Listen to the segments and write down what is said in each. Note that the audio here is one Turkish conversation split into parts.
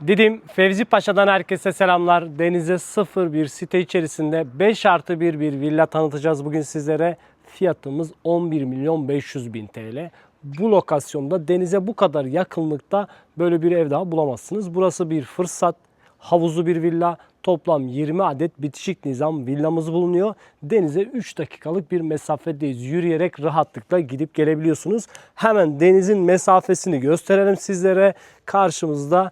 Dedim Fevzi Paşa'dan herkese selamlar. Denize 01 site içerisinde 5 artı 1 bir villa tanıtacağız bugün sizlere. Fiyatımız 11 milyon 500 bin TL. Bu lokasyonda denize bu kadar yakınlıkta böyle bir ev daha bulamazsınız. Burası bir fırsat. Havuzlu bir villa. Toplam 20 adet bitişik nizam villamız bulunuyor. Denize 3 dakikalık bir mesafedeyiz. Yürüyerek rahatlıkla gidip gelebiliyorsunuz. Hemen denizin mesafesini gösterelim sizlere. Karşımızda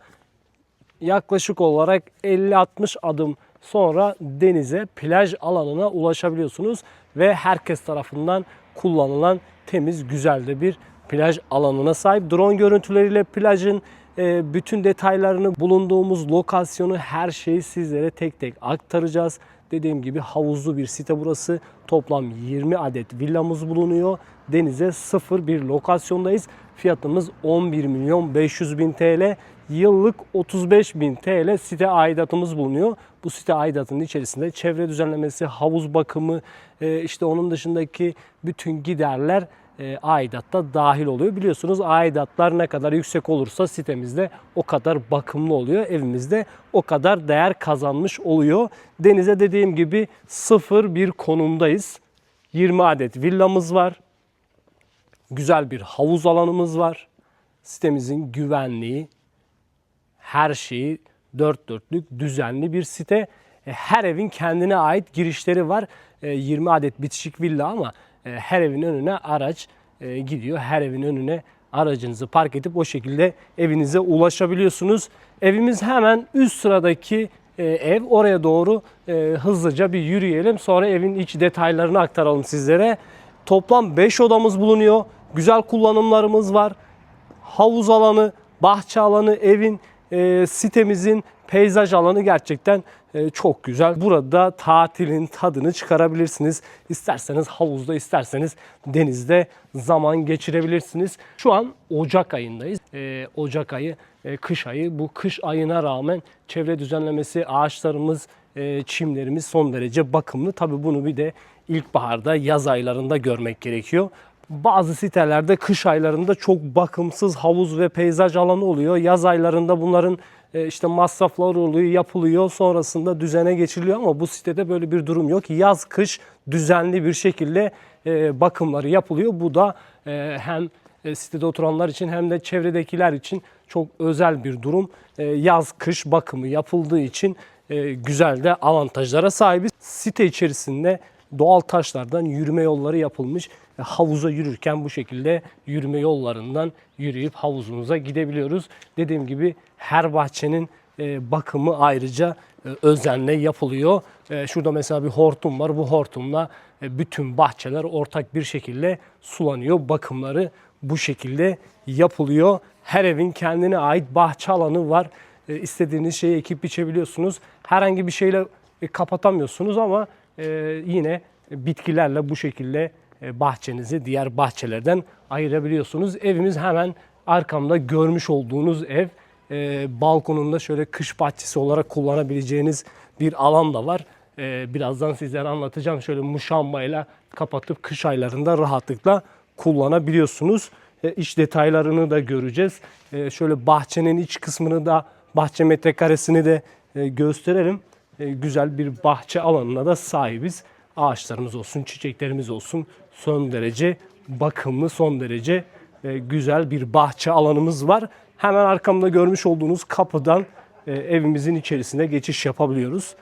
yaklaşık olarak 50-60 adım sonra denize, plaj alanına ulaşabiliyorsunuz ve herkes tarafından kullanılan temiz, güzel de bir plaj alanına sahip. Drone görüntüleriyle plajın e, bütün detaylarını, bulunduğumuz lokasyonu, her şeyi sizlere tek tek aktaracağız. Dediğim gibi havuzlu bir site burası. Toplam 20 adet villamız bulunuyor. Denize sıfır bir lokasyondayız. Fiyatımız 11 milyon 500 bin TL. Yıllık 35 bin TL site aidatımız bulunuyor. Bu site aidatının içerisinde çevre düzenlemesi, havuz bakımı, e, işte onun dışındaki bütün giderler e, aidatta dahil oluyor. Biliyorsunuz aidatlar ne kadar yüksek olursa sitemizde o kadar bakımlı oluyor. Evimizde o kadar değer kazanmış oluyor. Denize dediğim gibi sıfır bir konumdayız. 20 adet villamız var. Güzel bir havuz alanımız var. Sitemizin güvenliği, her şeyi dört dörtlük düzenli bir site. E, Her evin kendine ait girişleri var. E, 20 adet bitişik villa ama e, her evin önüne araç e, gidiyor. Her evin önüne aracınızı park edip o şekilde evinize ulaşabiliyorsunuz. Evimiz hemen üst sıradaki e, ev. Oraya doğru e, hızlıca bir yürüyelim. Sonra evin iç detaylarını aktaralım sizlere. Toplam 5 odamız bulunuyor. Güzel kullanımlarımız var havuz alanı, bahçe alanı, evin, e, sitemizin peyzaj alanı gerçekten e, çok güzel. Burada tatilin tadını çıkarabilirsiniz. İsterseniz havuzda, isterseniz denizde zaman geçirebilirsiniz. Şu an Ocak ayındayız. E, Ocak ayı, e, kış ayı. Bu kış ayına rağmen çevre düzenlemesi, ağaçlarımız, e, çimlerimiz son derece bakımlı. Tabii bunu bir de ilkbaharda, yaz aylarında görmek gerekiyor. Bazı sitelerde kış aylarında çok bakımsız havuz ve peyzaj alanı oluyor. Yaz aylarında bunların e, işte masrafları oluyor, yapılıyor. Sonrasında düzene geçiriliyor ama bu sitede böyle bir durum yok. Yaz kış düzenli bir şekilde e, bakımları yapılıyor. Bu da e, hem sitede oturanlar için hem de çevredekiler için çok özel bir durum. Yaz kış bakımı yapıldığı için güzel de avantajlara sahibiz. Site içerisinde doğal taşlardan yürüme yolları yapılmış. Havuza yürürken bu şekilde yürüme yollarından yürüyüp havuzumuza gidebiliyoruz. Dediğim gibi her bahçenin e, bakımı ayrıca e, özenle yapılıyor. E, Şurada mesela bir hortum var. Bu hortumla bütün bahçeler ortak bir şekilde sulanıyor. Bakımları bu şekilde yapılıyor. Her evin kendine ait bahçe alanı var. İstediğiniz şeyi ekip biçebiliyorsunuz. Herhangi bir şeyle kapatamıyorsunuz ama yine bitkilerle bu şekilde e, bahçenizi diğer bahçelerden ayırabiliyorsunuz. Evimiz hemen arkamda görmüş olduğunuz ev. E, balkonunda şöyle kış bahçesi olarak kullanabileceğiniz bir alan da var. E, birazdan sizlere anlatacağım. Şöyle muşambayla kapatıp kış aylarında rahatlıkla kullanabiliyorsunuz. İç detaylarını da göreceğiz. Şöyle bahçenin iç kısmını da bahçe metrekaresini de e, gösterelim. E, güzel bir bahçe alanına da sahibiz. Ağaçlarımız olsun, çiçeklerimiz olsun son derece bakımlı, son derece e, güzel bir bahçe alanımız var. Hemen arkamda görmüş olduğunuz kapıdan e, evimizin içerisine geçiş yapabiliyoruz.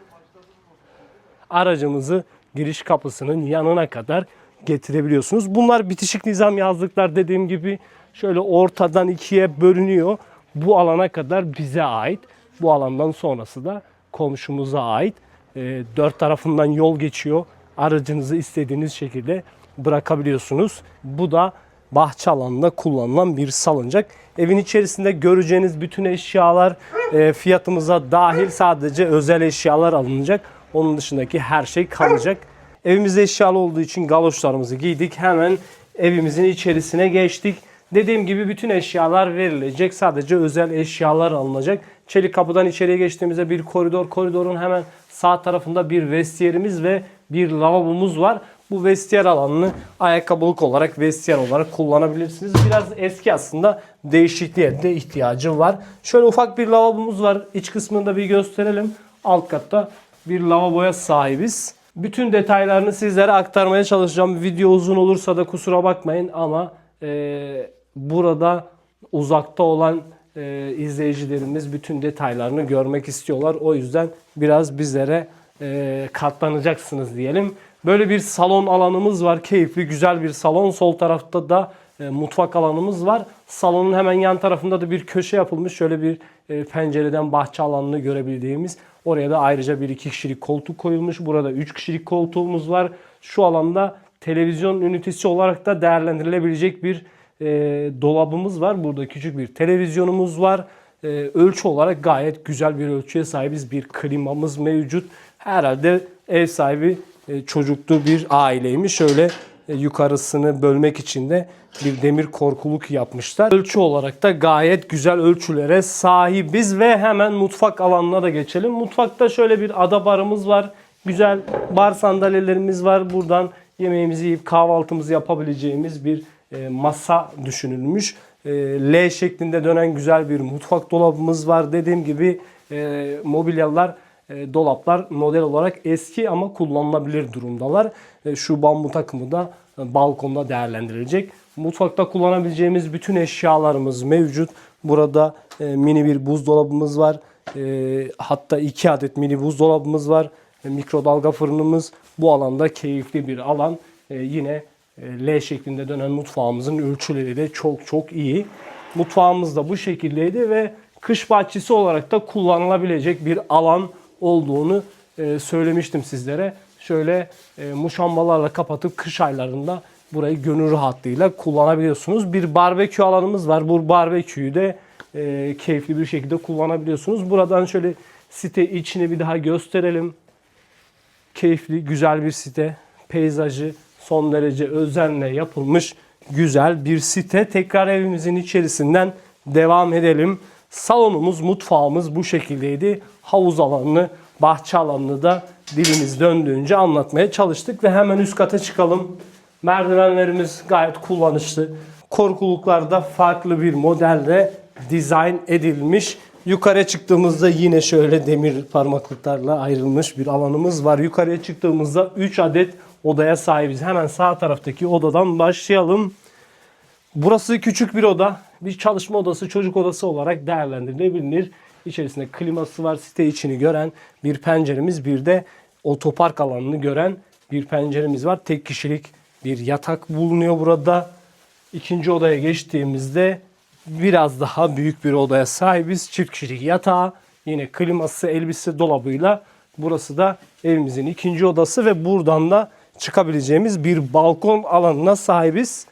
Aracımızı giriş kapısının yanına kadar getirebiliyorsunuz. Bunlar bitişik nizam yazlıklar dediğim gibi şöyle ortadan ikiye bölünüyor. Bu alana kadar bize ait. Bu alandan sonrası da komşumuza ait. E, dört tarafından yol geçiyor. Aracınızı istediğiniz şekilde bırakabiliyorsunuz. Bu da bahçe alanında kullanılan bir salıncak. Evin içerisinde göreceğiniz bütün eşyalar e, fiyatımıza dahil sadece özel eşyalar alınacak. Onun dışındaki her şey kalacak. Evimizde eşyalı olduğu için galoşlarımızı giydik. Hemen evimizin içerisine geçtik. Dediğim gibi bütün eşyalar verilecek. Sadece özel eşyalar alınacak. Çelik kapıdan içeriye geçtiğimizde bir koridor. Koridorun hemen sağ tarafında bir vestiyerimiz ve bir lavabomuz var. Bu vestiyer alanını ayakkabılık olarak, vestiyer olarak kullanabilirsiniz. Biraz eski aslında değişikliğe de ihtiyacı var. Şöyle ufak bir lavabomuz var. İç kısmını da bir gösterelim. Alt katta bir lavaboya sahibiz. Bütün detaylarını sizlere aktarmaya çalışacağım. Video uzun olursa da kusura bakmayın ama e, burada uzakta olan e, izleyicilerimiz bütün detaylarını görmek istiyorlar. O yüzden biraz bizlere e, katlanacaksınız diyelim. Böyle bir salon alanımız var. Keyifli, güzel bir salon. Sol tarafta da e, mutfak alanımız var. Salonun hemen yan tarafında da bir köşe yapılmış. Şöyle bir e, pencereden bahçe alanını görebildiğimiz. Oraya da ayrıca bir iki kişilik koltuk koyulmuş. Burada üç kişilik koltuğumuz var. Şu alanda televizyon ünitesi olarak da değerlendirilebilecek bir e, dolabımız var. Burada küçük bir televizyonumuz var. E, ölçü olarak gayet güzel bir ölçüye sahibiz. Bir klimamız mevcut. Herhalde ev sahibi e, çocuklu bir aileymiş. Şöyle e, yukarısını bölmek için de bir demir korkuluk yapmışlar. Ölçü olarak da gayet güzel ölçülere sahibiz ve hemen mutfak alanına da geçelim. Mutfakta şöyle bir ada barımız var. Güzel bar sandalyelerimiz var. Buradan yemeğimizi yiyip kahvaltımızı yapabileceğimiz bir masa düşünülmüş. E, L şeklinde dönen güzel bir mutfak dolabımız var. Dediğim gibi e, mobilyalar e, dolaplar model olarak eski ama kullanılabilir durumdalar. E, şu bambu takımı da e, balkonda değerlendirilecek. Mutfakta kullanabileceğimiz bütün eşyalarımız mevcut. Burada e, mini bir buzdolabımız var. E, hatta iki adet mini buzdolabımız var. E, mikrodalga fırınımız. Bu alanda keyifli bir alan. E, yine e, L şeklinde dönen mutfağımızın ölçüleri de çok çok iyi. Mutfağımız da bu şekildeydi ve kış bahçesi olarak da kullanılabilecek bir alan olduğunu e, söylemiştim sizlere. Şöyle e, muşambalarla kapatıp kış aylarında burayı gönül rahatlığıyla kullanabiliyorsunuz. Bir barbekü alanımız var. Bu barbeküyü de e, keyifli bir şekilde kullanabiliyorsunuz. Buradan şöyle site içini bir daha gösterelim. Keyifli, güzel bir site. Peyzajı son derece özenle yapılmış güzel bir site. Tekrar evimizin içerisinden devam edelim. Salonumuz, mutfağımız bu şekildeydi. Havuz alanını, bahçe alanını da dilimiz döndüğünce anlatmaya çalıştık ve hemen üst kata çıkalım. Merdivenlerimiz gayet kullanışlı. Korkuluklarda farklı bir modelde dizayn edilmiş. Yukarıya çıktığımızda yine şöyle demir parmaklıklarla ayrılmış bir alanımız var. Yukarıya çıktığımızda 3 adet odaya sahibiz. Hemen sağ taraftaki odadan başlayalım. Burası küçük bir oda. Bir çalışma odası, çocuk odası olarak değerlendirilebilir. İçerisinde kliması var, site içini gören bir penceremiz, bir de otopark alanını gören bir penceremiz var. Tek kişilik bir yatak bulunuyor burada. İkinci odaya geçtiğimizde biraz daha büyük bir odaya sahibiz. Çift kişilik yatağı, yine kliması, elbise dolabıyla. Burası da evimizin ikinci odası ve buradan da çıkabileceğimiz bir balkon alanına sahibiz.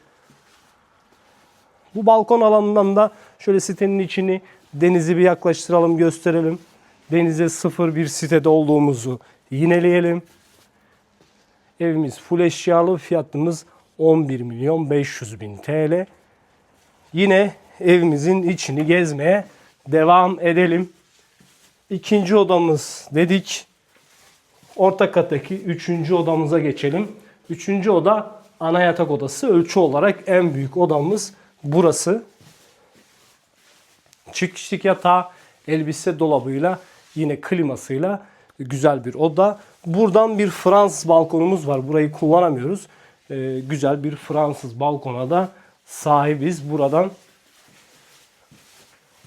Bu balkon alanından da şöyle sitenin içini denizi bir yaklaştıralım gösterelim. Denize sıfır bir sitede olduğumuzu yineleyelim. Evimiz full eşyalı fiyatımız 11 milyon 500 bin TL. Yine evimizin içini gezmeye devam edelim. İkinci odamız dedik. Orta kattaki üçüncü odamıza geçelim. Üçüncü oda ana yatak odası. Ölçü olarak en büyük odamız burası. Çift yatağı, elbise dolabıyla yine klimasıyla güzel bir oda. Buradan bir Fransız balkonumuz var. Burayı kullanamıyoruz. Ee, güzel bir Fransız balkona da sahibiz. Buradan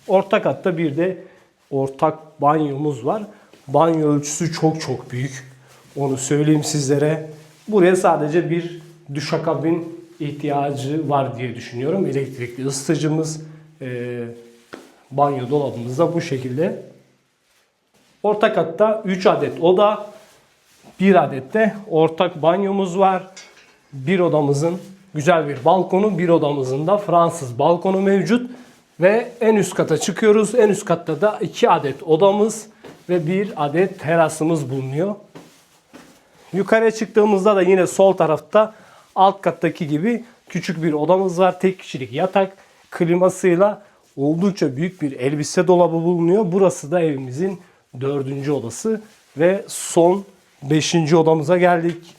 orta katta bir de ortak banyomuz var. Banyo ölçüsü çok çok büyük. Onu söyleyeyim sizlere. Buraya sadece bir duşakabin ihtiyacı var diye düşünüyorum. Elektrikli ısıtıcımız, e, banyo dolabımız da bu şekilde. Orta katta 3 adet oda, 1 adet de ortak banyomuz var. Bir odamızın güzel bir balkonu, bir odamızın da Fransız balkonu mevcut. Ve en üst kata çıkıyoruz. En üst katta da 2 adet odamız ve bir adet terasımız bulunuyor. Yukarıya çıktığımızda da yine sol tarafta alt kattaki gibi küçük bir odamız var. Tek kişilik yatak klimasıyla oldukça büyük bir elbise dolabı bulunuyor. Burası da evimizin dördüncü odası ve son beşinci odamıza geldik.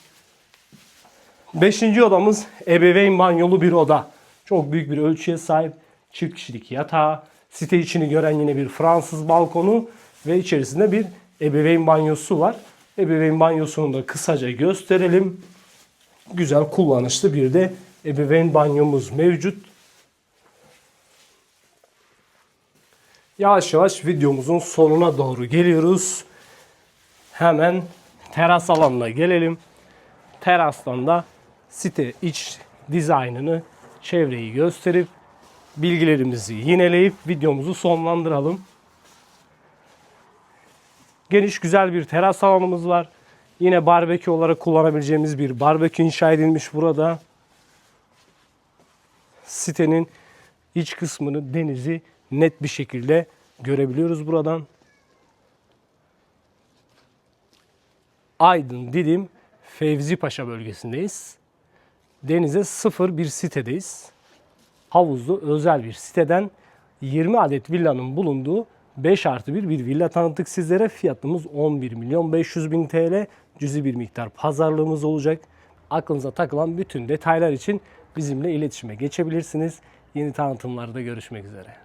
Beşinci odamız ebeveyn banyolu bir oda. Çok büyük bir ölçüye sahip. Çift kişilik yatağı, site içini gören yine bir Fransız balkonu ve içerisinde bir ebeveyn banyosu var. Ebeveyn banyosunu da kısaca gösterelim. Güzel kullanışlı bir de ebeveyn banyomuz mevcut. Yavaş yavaş videomuzun sonuna doğru geliyoruz. Hemen teras alanına gelelim. Terastan da site iç dizaynını, çevreyi gösterip bilgilerimizi yineleyip videomuzu sonlandıralım. Geniş güzel bir teras alanımız var. Yine barbekü olarak kullanabileceğimiz bir barbekü inşa edilmiş burada. Sitenin iç kısmını, denizi net bir şekilde görebiliyoruz buradan. Aydın, Didim, Fevzi Paşa bölgesindeyiz. Denize sıfır bir sitedeyiz. Havuzlu özel bir siteden 20 adet villanın bulunduğu 5 artı 1 bir villa tanıttık sizlere. Fiyatımız 11 milyon 500 bin TL. Cüzi bir miktar pazarlığımız olacak. Aklınıza takılan bütün detaylar için bizimle iletişime geçebilirsiniz. Yeni tanıtımlarda görüşmek üzere.